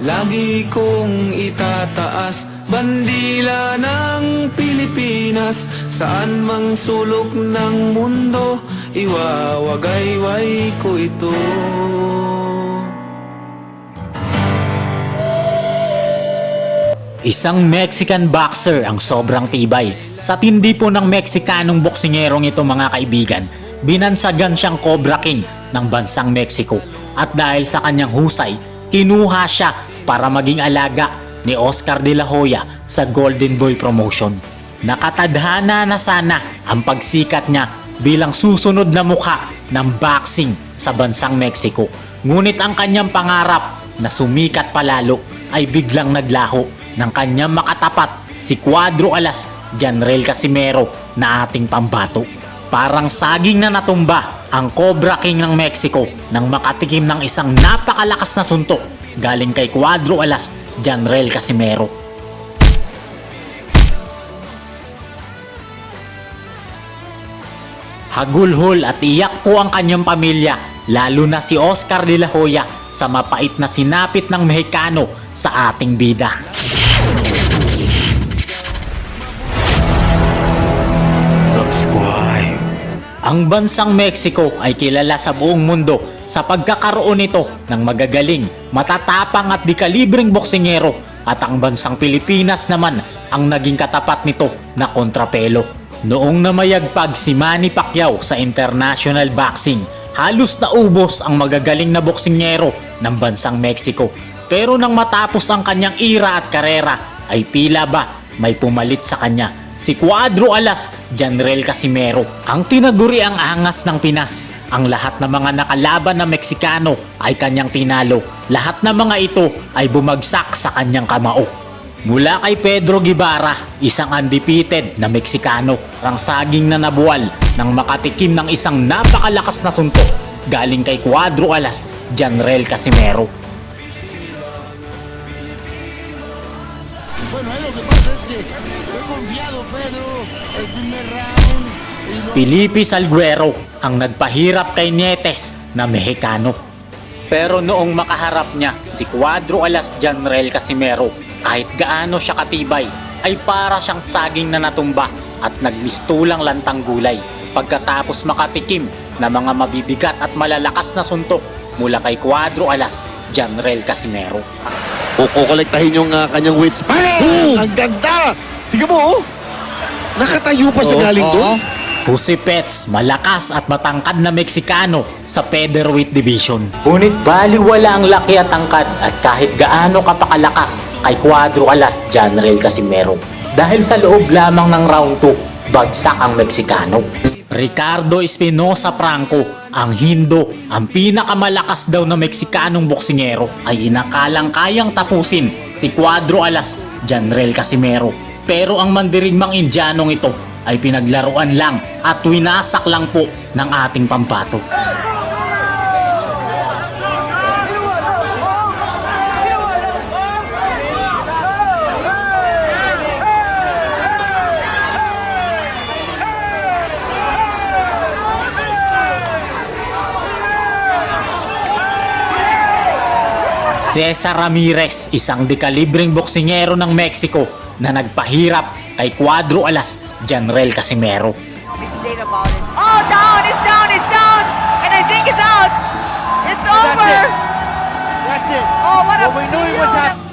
Lagi kong itataas Bandila ng Pilipinas Saan mang sulok ng mundo Iwawagayway ko ito Isang Mexican boxer ang sobrang tibay. Sa tindi po ng Meksikanong boksingerong ito mga kaibigan, binansagan siyang Cobra King ng bansang Mexico. At dahil sa kanyang husay, kinuha siya para maging alaga ni Oscar de la Hoya sa Golden Boy Promotion. Nakatadhana na sana ang pagsikat niya bilang susunod na mukha ng boxing sa bansang Mexico. Ngunit ang kanyang pangarap na sumikat palalo ay biglang naglaho ng kanyang makatapat si Cuadro Alas Janrel Casimero na ating pambato. Parang saging na natumba ang Cobra King ng Mexico nang makatikim ng isang napakalakas na suntok galing kay Cuadro Alas Janrel Casimero. Hagulhol at iyak po ang kanyang pamilya, lalo na si Oscar de la Hoya sa mapait na sinapit ng Mexicano sa ating bida. Subscribe. Ang bansang Mexico ay kilala sa buong mundo sa pagkakaroon nito ng magagaling, matatapang at di-kalibreng boksingero at ang bansang Pilipinas naman ang naging katapat nito na kontrapelo. Noong namayagpag si Manny Pacquiao sa international boxing, halos naubos ang magagaling na boksingero ng bansang Mexico. Pero nang matapos ang kanyang ira at karera, ay tila ba may pumalit sa kanya si Cuadro Alas Janrel Casimero. Ang tinaguri ang angas ng Pinas. Ang lahat ng mga nakalaban na Meksikano ay kanyang tinalo. Lahat ng mga ito ay bumagsak sa kanyang kamao. Mula kay Pedro Guevara, isang undefeated na Meksikano, ang saging na nabuwal nang makatikim ng isang napakalakas na suntok galing kay Cuadro Alas Janrel Casimero. Confiado Pedro el primer round. y Felipe Salguero ang nagpahirap kay Nietes na Mexicano. Pero noong makaharap niya si Cuadro Alas Janrel Casimero, kahit gaano siya katibay, ay para siyang saging na natumba at nagmistulang lantang gulay pagkatapos makatikim na mga mabibigat at malalakas na suntok mula kay Cuadro Alas Janrel Casimero. Kukolektahin yung ah, kanyang weights. Bang! Ang ganda! Tingnan mo, oh! Nakatayo pa siya galing doon. Jose Pets, malakas at matangkad na Meksikano sa featherweight division. Ngunit baliwala ang laki at tangkad at kahit gaano kapakalakas kay Cuadro Alas Janrel Casimero. Dahil sa loob lamang ng round 2, bagsak ang Meksikano. Ricardo Espinosa Franco, ang Hindo, ang pinakamalakas daw na Meksikanong boksingero ay inakalang kayang tapusin si Cuadro Alas Janrel Casimero. Pero ang mandirigmang Indianong ito ay pinaglaruan lang at winasak lang po ng ating pambato. Cesar Ramirez, isang dekalibreng boksingero ng Mexico na nagpahirap kay Cuadro Alas Janrel Casimero. it. Oh, down! It's down! It's down! And I think it's out! It's over! That's it. Oh, what a Well, we knew he was beautiful-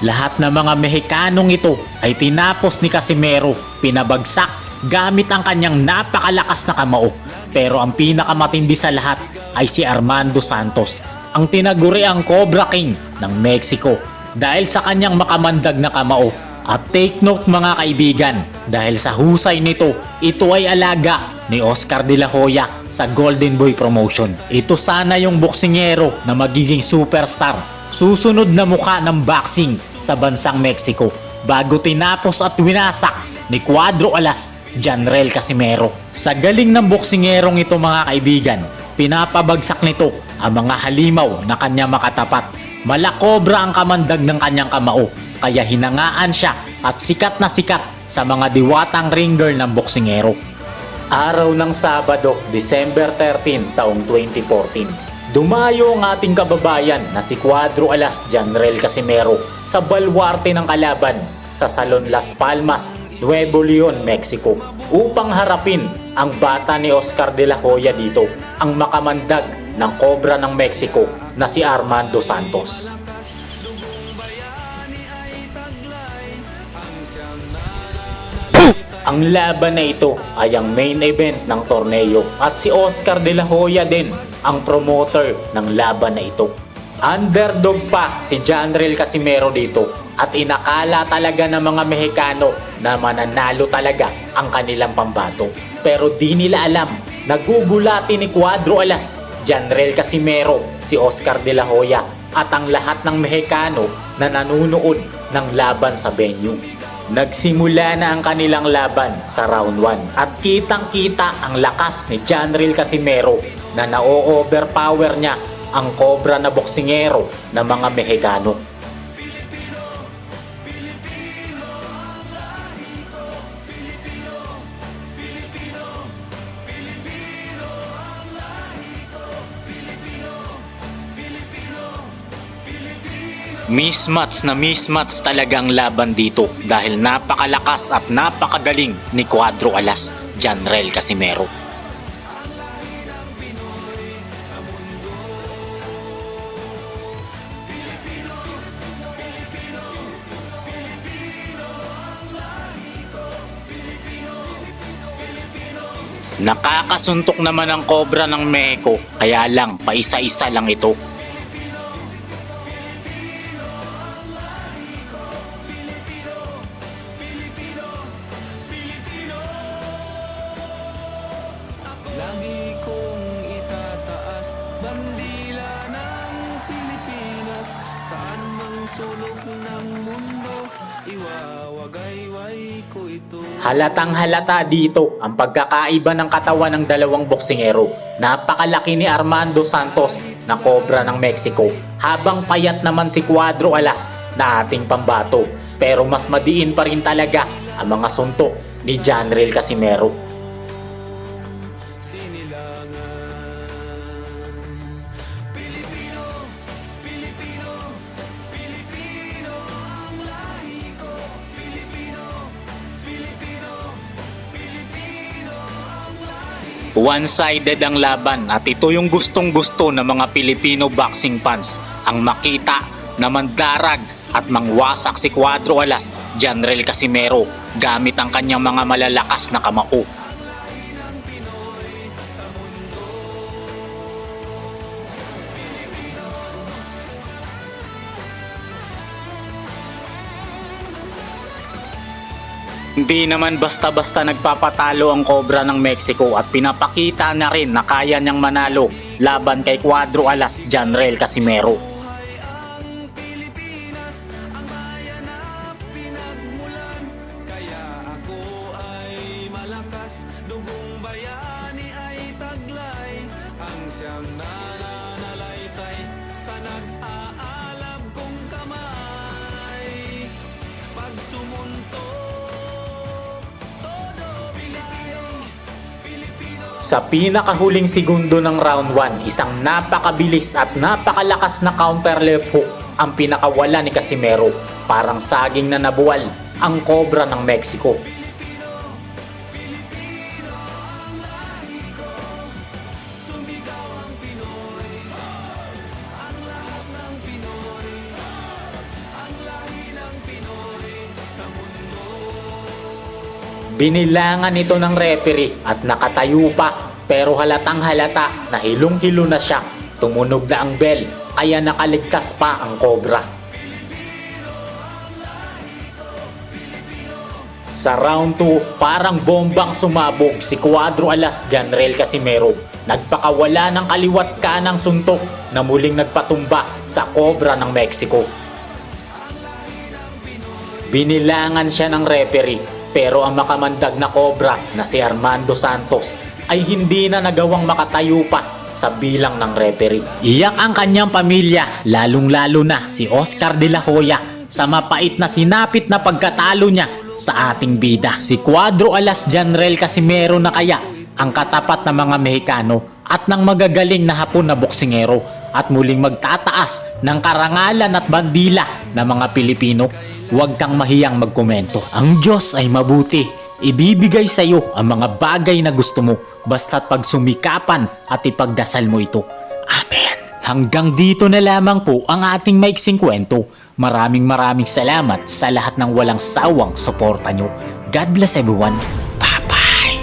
Lahat ng mga Mexikanong ito ay tinapos ni Casimero, pinabagsak gamit ang kanyang napakalakas na kamao. Pero ang pinakamatindi sa lahat ay si Armando Santos, ang tinaguri ang Cobra King ng Mexico dahil sa kanyang makamandag na kamao. At take note mga kaibigan, dahil sa husay nito, ito ay alaga ni Oscar de la Hoya sa Golden Boy Promotion. Ito sana yung boksingero na magiging superstar susunod na mukha ng boxing sa bansang Mexico bago tinapos at winasak ni Cuadro Alas Janrel Casimero. Sa galing ng boksingerong ito mga kaibigan, pinapabagsak nito ang mga halimaw na kanya makatapat Malakobra ang kamandag ng kanyang kamao kaya hinangaan siya at sikat na sikat sa mga diwatang ringer ng boksingero. Araw ng Sabado, December 13, taong 2014. Dumayo ang ating kababayan na si Cuadro Alas Janrel Casimero sa balwarte ng kalaban sa Salon Las Palmas, Nuevo Leon, Mexico upang harapin ang bata ni Oscar de la Hoya dito, ang makamandag ng Cobra ng Mexico na si Armando Santos. Ang laban na ito ay ang main event ng torneo at si Oscar de la Hoya din ang promoter ng laban na ito. Underdog pa si Janrel Casimero dito at inakala talaga ng mga Mexicano na mananalo talaga ang kanilang pambato. Pero di nila alam, nagugulati ni Cuadro Alas, Janrel Casimero, si Oscar de la Hoya at ang lahat ng Mexicano na nanunood ng laban sa venue. Nagsimula na ang kanilang laban sa round 1 at kitang-kita ang lakas ni Janril Casimero na na-overpower niya ang kobra na boksingero ng mga Mexicano. Mismatch na mismatch talagang laban dito dahil napakalakas at napakagaling ni Cuadro Alas, Janrel Casimero. Nakakasuntok naman ang kobra ng Mexico, kaya lang paisa-isa lang ito. Halatang halata dito ang pagkakaiba ng katawan ng dalawang boksingero. Napakalaki ni Armando Santos na kobra ng Mexico habang payat naman si Cuadro Alas na ating pambato. Pero mas madiin pa rin talaga ang mga suntok ni Janril Casimero. One-sided ang laban at ito yung gustong gusto ng mga Filipino boxing fans ang makita na mandarag at mangwasak si Cuadro Alas, Janrel Casimero gamit ang kanyang mga malalakas na kamao. Hindi naman basta-basta nagpapatalo ang Cobra ng Mexico at pinapakita na rin na kaya niyang manalo laban kay Cuadro Alas Janrel Casimero. Siyang nananalaytay Sa nag-aalab Sa pinakahuling segundo ng round 1, isang napakabilis at napakalakas na counter left hook ang pinakawala ni Casimero. Parang saging na nabuwal ang Cobra ng Mexico. Binilangan ito ng referee at nakatayo pa pero halatang halata na hilong-hilo na siya. Tumunog na ang bell kaya nakaligtas pa ang Cobra. Sa round 2, parang bombang sumabog si Cuadro Alas Janrel Casimero. Nagpakawala ng kaliwat kanang suntok na muling nagpatumba sa Cobra ng Mexico. Binilangan siya ng referee pero ang makamandag na Cobra na si Armando Santos ay hindi na nagawang makatayo pa sa bilang ng referee. Iyak ang kanyang pamilya, lalong-lalo na si Oscar de la Hoya sa mapait na sinapit na pagkatalo niya sa ating bida. Si Cuadro Alas Janrel Casimero na kaya ang katapat na mga Mexicano at ng magagaling na hapon na boksingero at muling magtataas ng karangalan at bandila ng mga Pilipino. Huwag kang mahiyang magkomento. Ang Diyos ay mabuti. Ibibigay sa iyo ang mga bagay na gusto mo basta't pagsumikapan at ipagdasal mo ito. Amen. Hanggang dito na lamang po ang ating maiksing kwento. Maraming maraming salamat sa lahat ng walang sawang suporta nyo. God bless everyone.